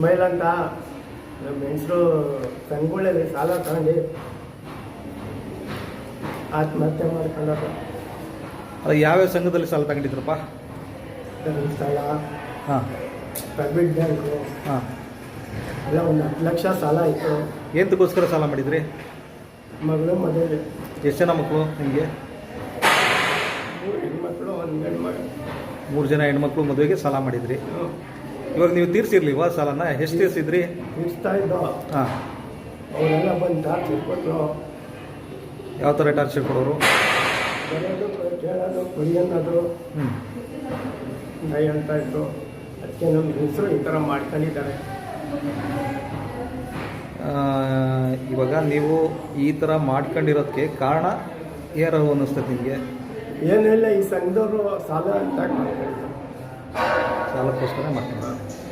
Mobile ಅಂತ ನಮ್ಮ ಹೆಂಗಸರು ಸಂಗೊಳ್ಳಿ ಸಾಲ ತಗೊಂಡು ಆತ್ಮಹತ್ಯೆ ಮಾಡ್ಕೊಂಡಾರ ಅದು ಯಾವ್ಯಾವ ಸಂಘದಲ್ಲಿ ಸಾಲ ತಗೊಂಡಿದ್ರಪ್ಪ? ಸಾಲ ಹಾಂ. ಪ್ರೈವೇಟ್ ಬ್ಯಾಂಕು ಹಾಂ. ಎಲ್ಲ ಒಂದು ಹತ್ತು ಲಕ್ಷ ಸಾಲ ಆಯಿತು ಎಂತಕ್ಕೋಸ್ಕರ ಸಾಲ ಮಾಡಿದ್ರಿ? ಮಗಳು ಮದುವೆ. ಎಷ್ಟು ಜನ ಮಕ್ಕಳು ನಿಮಗೆ? ಮೂರು ಹೆಣ್ಮಕ್ಳು ಒಂದು ಹೆಣ್ಮಕ್ಳು ಮೂರು ಜನ ಹೆಣ್ಮಕ್ಳು ಮದುವೆಗೆ ಸಾಲ ಮಾಡಿದ್ರಿ. ಇವಾಗ ನೀವು ತೀರ್ಸಿರ್ಲಿವಾ ಸಾಲನ ಎಷ್ಟು ತೀರ್ಸಿದ್ರಿ? ಇರ್ಸ್ತಾ ಇದ್ದೋ. ಹಾಂ. ಅವರೆಲ್ಲ ಬಂದು ಕೊಟ್ಟರು ಯಾವ ಥರ ಟಾರ್ಚರ್ ಕೊಡೋರು? ಬರೋದು ಕೇಳೋದು ಕುಡಿ ಅನ್ನೋದು ಹ್ಞೂ ನೈ ಅಂತ ಇದ್ರು. ಅದಕ್ಕೆ ನಮ್ಮ ಹೆಸರು ಈ ಥರ ಮಾಡ್ಕೊಂಡಿದ್ದಾರೆ. ಇವಾಗ ನೀವು ಈ ಥರ ಮಾಡ್ಕೊಂಡಿರೋದಕ್ಕೆ ಕಾರಣ ಏನೋ ಅನ್ನಿಸ್ತದೆ ನಿಮಗೆ? ಏನಿಲ್ಲ ಈ ಸಂಘದವರು ಸಾಲ ಅಂತ ಮಾಡ್ಕೊಂಡಿದ್ದಾರೆ. ಸಾಲಕ್ಕೋಸ್ಕರ ಮಾಡ್ತೀನಿ